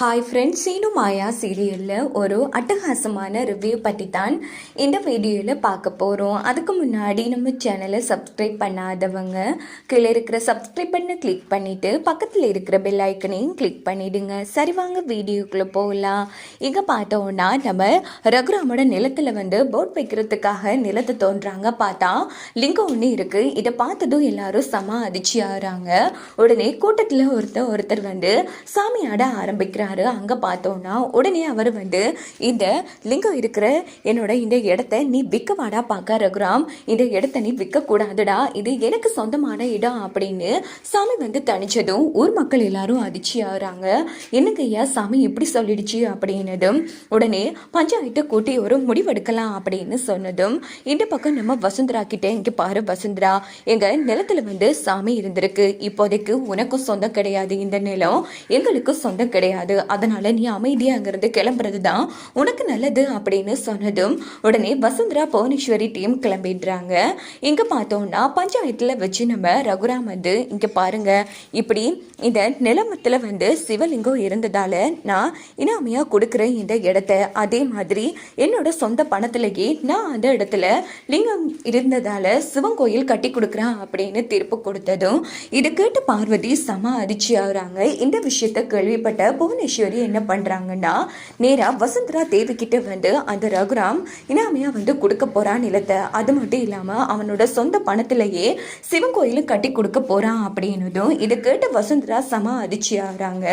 Hi friends Seenu மாயா சீரியலில் ஒரு அட்டகாசமான ரிவ்யூ பற்றி தான் இந்த வீடியோவில் பார்க்க போகிறோம் அதுக்கு முன்னாடி நம்ம சேனலை சப்ஸ்கிரைப் பண்ணாதவங்க கீழே இருக்கிற சப்ஸ்கிரைப் பண்ண கிளிக் பண்ணிவிட்டு பக்கத்தில் இருக்கிற பெல் ஐக்கனையும் கிளிக் பண்ணிவிடுங்க சரி வாங்க வீடியோக்குள்ளே போகலாம். இங்கே பார்த்தோன்னா நம்ம ரகுராமோட நிலத்தில் வந்து போட் வைக்கிறதுக்காக நிலத்தை தோன்றாங்க பார்த்தா லிங்கம் ஒன்று இருக்குது இதை பார்த்ததும் எல்லாரும் செம அதிர்ச்சி ஆகிறாங்க. உடனே கூட்டத்தில் ஒருத்தர் ஒருத்தர் வந்து சாமி ஆட போனார் அங்கே பார்த்தோன்னா உடனே அவர் வந்து இந்த லிங்கம் இருக்கிற என்னோட இந்த இடத்த நீ விற்கவாடா பார்க்க ரகுராம். இந்த இடத்த நீ விற்கக்கூடாதுடா இது எனக்கு சொந்தமான இடம் அப்படின்னு சாமி வந்து தணிச்சதும் ஊர் மக்கள் எல்லாரும் அதிர்ச்சி ஆகுறாங்க. என்னங்க ஐயா சாமி இப்படி சொல்லிடுச்சு? அப்படின்னதும் உடனே பஞ்சாயத்தை கூட்டி ஒரு முடிவெடுக்கலாம் அப்படின்னு சொன்னதும் இந்த பக்கம் நம்ம வசுந்தரா கிட்ட இங்கே பாரு வசுந்தரா. எங்கள் நிலத்துல வந்து சாமி இருந்திருக்கு. இப்போதைக்கு உனக்கும் சொந்தம் கிடையாது. இந்த நிலம் எங்களுக்கும் சொந்தம் கிடையாது. அதனால நீ அமைதியா அங்கிருந்து கிளம்புறது தான் உனக்கு நல்லது அப்படின்னு சொன்னதும் உடனே வசுந்தரா புவனேஸ்வரி டீம் கிளம்பிடுறாங்க. இங்க பார்த்தோம்னா பஞ்சாயத்துல வச்சு நம்ம ரகுராம் வந்து இங்க பாருங்க இப்படி இந்த நிலமத்துல வந்து சிவலிங்கம் இருந்ததால நான் இனாமையா கொடுக்குற இந்த இடத்த. அதே மாதிரி என்னோட சொந்த பணத்திலேயே நான் அந்த இடத்துல லிங்கம் இருந்ததால சிவன் கோயில் கட்டி கொடுக்குறேன் அப்படின்னு தீர்ப்பு கொடுத்ததும் இது கேட்டு பார்வதி சம அதிர்ச்சி ஆகுறாங்க. இந்த விஷயத்த கேள்விப்பட்ட புவனேஸ்வரி என்ன பண்றாங்கன்னா நேரா வசுந்தரா தேவி கிட்ட வந்து அந்த ரகுராம் இனாமையாக வந்து கொடுக்க போறான் நிலத்தை. அது மட்டும் இல்லாமல் அவனோட சொந்த பணத்திலேயே சிவன் கோயிலும் கட்டி கொடுக்க போறான் அப்படின்னதும் இதை கேட்டு வசுந்தரா சம அதிர்ச்சி ஆகுறாங்க.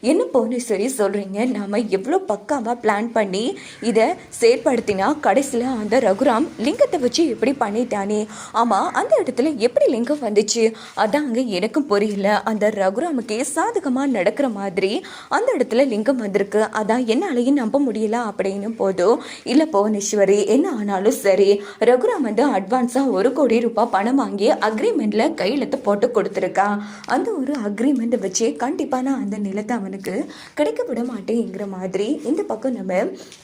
என்ன போனீஸ்வரி சொல்றீங்க? நாம எவ்வளோ பக்காவாக பிளான் பண்ணி இதை செயற்படுத்தினா கடைசியில் அந்த ரகுராம் லிங்கத்தை வச்சு எப்படி பண்ணிட்டானே? ஆமாம் அந்த இடத்துல எப்படி லிங்கம் வந்துச்சு? அதாங்க எனக்கும் புரியல. அந்த ரகுராமுக்கே சாதகமாக நடக்கிற மாதிரி அந்த இடத்துல லிங்கம் வந்திருக்கு. அதான் என்னாலையும் நம்ப முடியல அப்படின்னு போதும் இல்லை புவனேஸ்வரி என்ன ஆனாலும் சரி ரகுராம் வந்து அட்வான்ஸாக ஒரு கோடி ரூபாய் பணம் வாங்கி அக்ரிமெண்ட்டில் கையெழுத்து போட்டு கொடுத்துருக்கான் அந்த ஒரு அக்ரிமெண்ட் வச்சு கண்டிப்பாக நான் அந்த நிலத்தை அவனுக்கு கிடைக்க விட மாட்டேங்கிற மாதிரி இந்த பக்கம் நம்ம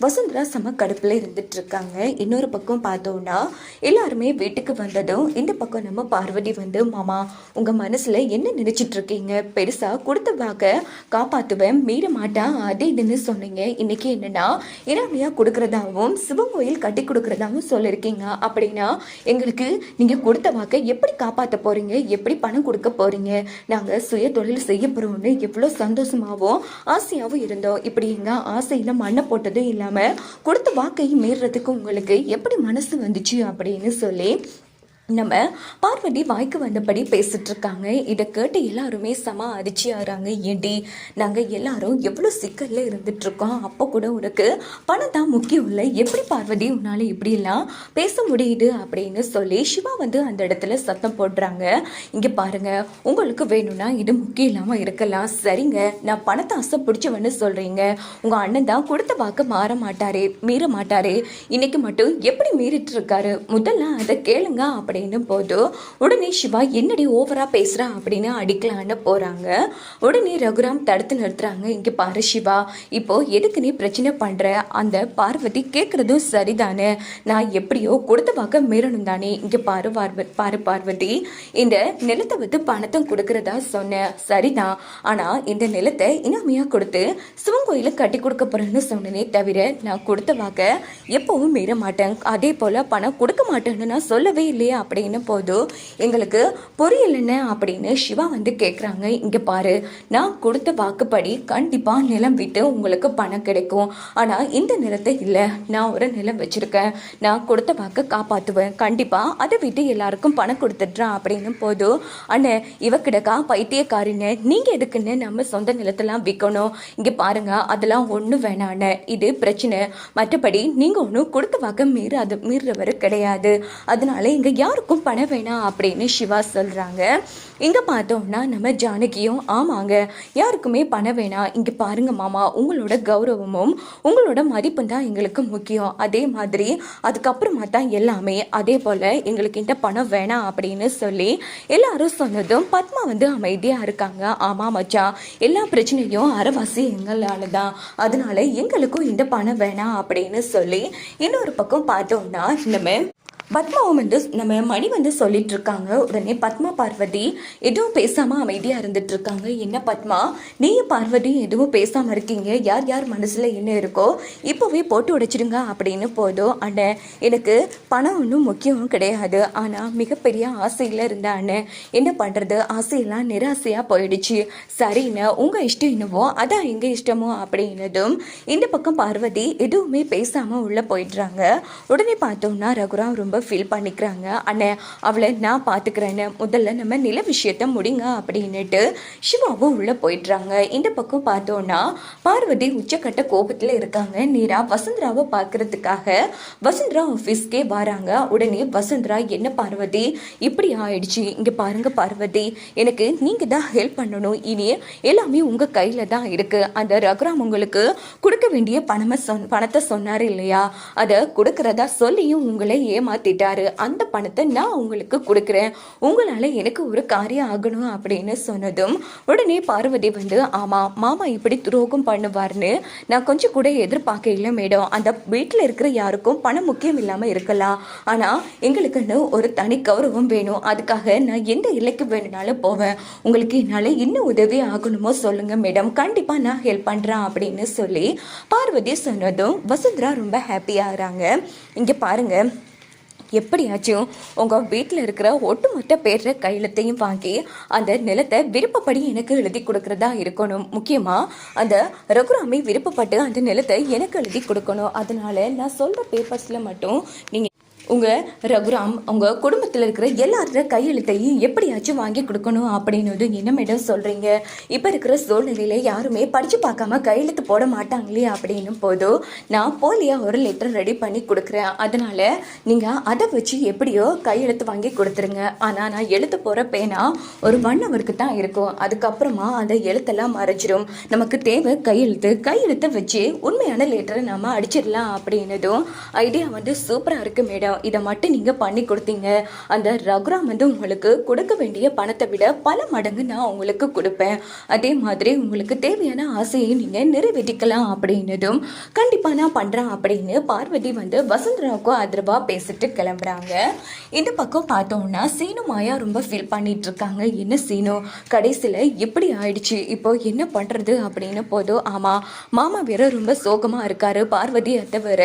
வசுந்தரா சம கடுப்பில் இருந்துட்டு இருக்காங்க. இன்னொரு பக்கம் பார்த்தோம்னா எல்லாருமே வீட்டுக்கு வந்ததும் இந்த பக்கம் நம்ம பார்வதி வந்து மாமா உங்கள் மனசில் என்ன நினைச்சிட்டு இருக்கீங்க? பெருசா கொடுத்த வாக்க காப்பாத்துவேன் மீற அது இதுன்னு சொன்னீங்க. இன்னைக்கு என்னன்னா இனாமையா கொடுக்கறதாவும் சிவன் கோயில் கட்டி கொடுக்கறதாவும் சொல்லியிருக்கீங்க அப்படின்னா எங்களுக்கு நீங்க கொடுத்த வாக்கை எப்படி காப்பாற்ற போறீங்க? எப்படி பணம் கொடுக்க போறீங்க? நாங்க சுய தொழில் செய்ய போறோம்னு எவ்வளோ சந்தோஷமாவும் ஆசையாவும் இருந்தோம். இப்படி எங்க ஆசையில மண்ணை போட்டதும் இல்லாம கொடுத்த வாக்கையும் மீறதுக்கு உங்களுக்கு எப்படி மனசு வந்துச்சு? அப்படின்னு சொல்லி நம்ம பார்வதி வாய்க்கு வந்தபடி பேசிட்டு இருக்காங்க இதை கேட்டு எல்லாருமே சம அதிர்ச்சி ஆகிறாங்க ஏண்டி நாங்கள் எல்லாரும் எவ்வளோ சிக்கலில் இருந்துகிட்ருக்கோம் அப்போ கூட உனக்கு பணம் தான் முக்கியம் இல்லை. எப்படி பார்வதி உன்னால் இப்படியெல்லாம் பேச முடியுது அப்படின்னு சொல்லி சிவா வந்து அந்த இடத்துல சத்தம் போடுறாங்க. இங்கே பாருங்க உங்களுக்கு வேணும்னா இது முக்கியம் இல்லாமல் இருக்கலாம். சரிங்க நான் பணத்தை ஆசை பிடிச்சவன்னு சொல்கிறீங்க உங்கள் அண்ணன் தான் கொடுத்த வாக்கு மாற மாட்டாரே மீற மாட்டாரே. இன்னைக்கு மட்டும் எப்படி மீறிட்டு இருக்காரு முதல்ல அதை கேளுங்க அப்படின்னு போது உடனே சிவா என்னடி ஓவரா பேசுறா? அப்படின்னு அடிக்கலான்னு போறாங்க. உடனே ரகுராம் தடுத்து நிறுத்துறாங்க. இங்க பாரு சிவா இப்போ எதுக்கு நீ பிரச்சனை பண்ற? அந்த பார்வதி கேட்கறதும் சரிதானே? நான் எப்படியோ கொடுத்த வாக்க மீறணும் தானே? இங்க பாரு பார்வ பாரு பார்வதி இந்த நிலத்தை வந்து பணத்தை கொடுக்கறதா சொன்னேன் சரிதான் ஆனா இந்த நிலத்தை இனாமையா கொடுத்து சிவன் கோயில கட்டி கொடுக்க போறேன்னு சொன்னனே தவிர நான் கொடுத்த வாக்க எப்பவும் மீற மாட்டேன். அதே போல பணம் கொடுக்க மாட்டேன்னு நான் சொல்லவே இல்லையா? அப்படின்னு போது எங்களுக்கு புரியலன்னு அப்படின்னு சிவா வந்து கேட்குறாங்க இங்கே பாரு நான் கொடுத்த வாக்குப்படி கண்டிப்பாக நிலம் விட்டு உங்களுக்கு பணம் கிடைக்கும். ஆனால் இந்த நிலத்தை இல்லை நான் ஒரு நிலம் வச்சுருக்கேன். நான் கொடுத்த வாக்கை காப்பாற்றுவேன் கண்டிப்பாக அதை விட்டு எல்லாருக்கும் பணம் கொடுத்துட்றேன் அப்படின்னு போது அண்ணே இவக்கிடக்கா பைத்தியக்காரின்னு நீங்கள் எதுக்குன்னு நம்ம சொந்த நிலத்தெல்லாம் விற்கணும் இங்கே பாருங்கள் அதெல்லாம் ஒன்றும் வேணாண்ணே இது பிரச்சனை. மற்றபடி நீங்கள் ஒன்றும் கொடுத்த வாக்கை மீற அது மீறுறவர் கிடையாது. அதனால இங்கே யாருக்கும் பணம் வேணாம் அப்படின்னு சிவா சொல்கிறாங்க இங்கே பார்த்தோம்னா நம்ம ஜானகியும் ஆமாங்க யாருக்குமே பணம் வேணாம். இங்கே பாருங்க மாமா உங்களோட கௌரவமும் உங்களோட மதிப்பும் தான் எங்களுக்கு முக்கியம். அதே மாதிரி அதுக்கப்புறமா தான் எல்லாமே அதே போல் எங்களுக்கு இந்த பணம் வேணாம் அப்படின்னு சொல்லி எல்லாரும் சொன்னதும் பத்மா வந்து அமைதியாக இருக்காங்க. ஆமாம் மச்சான் எல்லா பிரச்சனையும் அறவாசி எங்களால் தான் அதனால எங்களுக்கும் இந்த பணம் வேணாம் அப்படின்னு சொல்லி இன்னொரு பக்கம் பார்த்தோம்னா நம்ம பத்மாவும் வந்து நம்ம மணி வந்து சொல்லிட்டு இருக்காங்க உடனே பத்மா பார்வதி எதுவும் பேசாம அமைதியா இருந்துட்டு இருக்காங்க என்ன பத்மா? நீயும் பார்வதி எதுவும் பேசாம இருக்கீங்க. யார் யார் மனசுல என்ன இருக்கோ இப்போவே போட்டு உடைச்சிடுங்க அப்படின்னு போதும் அண்ணன் எனக்கு பணம் ஒன்றும் முக்கியம் கிடையாது. ஆனா மிகப்பெரிய ஆசையில இருந்த அண்ணன் என்ன பண்றது? ஆசையெல்லாம் நிராசையா போயிடுச்சு. சரின்னு உங்க இஷ்டம் என்னவோ அதான் எங்க இஷ்டமோ அப்படின்னதும் இந்த பக்கம் பார்வதி எதுவுமே பேசாம உள்ள போயிடுறாங்க. உடனே பார்த்தோம்னா ரகுராம் ரொம்ப ஃபீல் பண்ணிக்கிறாங்க. அண்ணே அவளை நான் பார்த்துக்கிறேன்னு முதல்ல நம்ம நில விஷயத்த முடிங்க அப்படின்னுட்டு சிவாவும் உள்ளே போயிடுறாங்க. இந்த பக்கம் பார்த்தோன்னா பார்வதி உச்சக்கட்ட கோபத்தில் இருக்காங்க. நீரா வசுந்தராவை பார்க்கறதுக்காக வசுந்தரா ஆஃபீஸ்க்கே வராங்க. உடனே வசுந்தரா என்ன பார்வதி? இப்படி ஆயிடுச்சு. இங்கே பாருங்க பார்வதி. எனக்கு நீங்கள் தான் ஹெல்ப் பண்ணணும். இனி எல்லாமே உங்கள் கையில் தான் இருக்குது அந்த ரகுராம் உங்களுக்கு கொடுக்க வேண்டிய பணமை சொன் பணத்தை சொன்னார் இல்லையா? அதை கொடுக்கறதா சொல்லியும் உங்களை ஏமாத்திட்டாரு அந்த பணத்தை நான் உங்களுக்கு கொடுக்குறேன். உங்களால் எனக்கு ஒரு காரியம் ஆகணும் அப்படின்னு சொன்னதும் உடனே பார்வதி வந்து ஆமாம் மாமா இப்படி துரோகம் பண்ணுவார்னு நான் கொஞ்சம் கூட எதிர்பார்க்கல மேடம். அந்த வீட்டில் இருக்கிற யாருக்கும் பணம் முக்கியம் இல்லாமல் இருக்கலாம். ஆனால் எங்களுக்குன்னு ஒரு தனி கௌரவம் வேணும். அதுக்காக நான் எந்த எல்லைக்கு வேணும்னாலும் போவேன். உங்களுக்கு என்னால் இன்னும் உதவி ஆகணுமோ சொல்லுங்கள் மேடம். கண்டிப்பாக நான் ஹெல்ப் பண்ணுறேன் அப்படின்னு சொல்லி பார்வதி சொன்னதும் வசுந்தரா ரொம்ப ஹாப்பியாகிறாங்க இங்கே பாருங்க எப்படியாச்சும் உங்கள் வீட்டில் இருக்கிற ஒட்டுமொத்த பேர கையெழுத்தையும் வாங்கி அந்த நிலத்தை விருப்பப்படி எனக்கு எழுதி கொடுக்கறதா இருக்கணும். முக்கியமாக அந்த ரகுராமி விருப்பப்பட்டு அந்த நிலத்தை எனக்கு எழுதி கொடுக்கணும். அதனால நான் சொல்கிற பேப்பர்ஸில் மட்டும் நீங்கள் உங்கள் ரகுராம் உங்கள் குடும்பத்தில் இருக்கிற எல்லாரோட கையெழுத்தையும் எப்படியாச்சும் வாங்கி கொடுக்கணும் அப்படின்னு என்ன மேடம் சொல்கிறீங்க இப்போ இருக்கிற சூழ்நிலையில் யாருமே படித்து பார்க்காம கையெழுத்து போட மாட்டாங்களே அப்படின்னு போதும் நான் போலியாக ஒரு லெட்டர் ரெடி பண்ணி கொடுக்குறேன். அதனால் நீங்கள் அதை வச்சு எப்படியோ கையெழுத்து வாங்கி கொடுத்துருங்க. ஆனால் நான் எழுத்து போகிற பேனா ஒரு ஒன் ஹவருக்கு தான் இருக்கும். அதுக்கப்புறமா அந்த எழுத்தெல்லாம் மறைச்சிரும் நமக்கு தேவை கையெழுத்து. கையெழுத்தை வச்சு உண்மையான லெட்டரை நம்ம அடிச்சிடலாம் அப்படின்னதும் ஐடியா வந்து சூப்பராக இருக்குது மேடம் இதை மட்டும் நீங்கள் பண்ணி கொடுத்தீங்க. அந்த ரகுராம் வந்து உங்களுக்கு கொடுக்க வேண்டிய பணத்தை விட பல மடங்கு நான் உங்களுக்கு கொடுப்பேன். அதே மாதிரி உங்களுக்கு தேவையான ஆசையை நீங்கள் நிறைவேற்றிக்கலாம் அப்படின்னதும் கண்டிப்பாக நான் பண்ணுறேன் அப்படின்னு பார்வதி வந்து வசுந்தராவுக்கும் ஆதரவாக பேசிட்டு கிளம்புறாங்க. இந்த பக்கம் பார்த்தோம்னா சீனு மாயா ரொம்ப ஃபீல் பண்ணிட்டு இருக்காங்க. என்ன சீனு? கடைசியில் இப்படி ஆயிடுச்சு. இப்போ என்ன பண்ணுறது அப்படின்னு போதும் ஆமாம் மாமா வேற ரொம்ப சோகமாக இருக்காரு. பார்வதி அத்தை வேற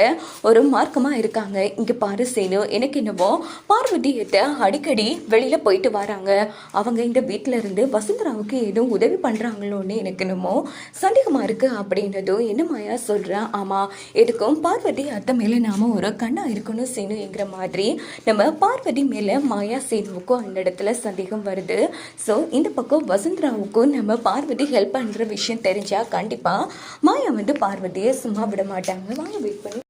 ஒரு மார்க்கமாக இருக்காங்க. இங்கே பாரு சீனு எனக்கு என்னவோ பார்வதி அத்தை அடிக்கடி வெளியில் போயிட்டு வராங்க. அவங்க இந்த வீட்டில் இருந்து வசுந்தராவுக்கு எதுவும் உதவி பண்ணுறாங்களோன்னு எனக்கு என்னமோ சந்தேகமாக இருக்குது அப்படின்றதும் என்ன மாயா சொல்கிறேன் ஆமாம் எதுக்கும் பார்வதி அத்தை மேலே நாம ஒரு கண்ணா இருக்கணும் சீனுங்கிற மாதிரி நம்ம பார்வதி மேலே மாயா சீனுவுக்கும் அந்த இடத்துல சந்தேகம் வருது. ஸோ இந்த பக்கம் வசுந்தராவுக்கும் நம்ம பார்வதி ஹெல்ப் பண்ணுற விஷயம் தெரிஞ்சால் கண்டிப்பாக மாயா வந்து பார்வதியை சும்மா விட மாட்டாங்க. வாங்க வெயிட் பண்ணி.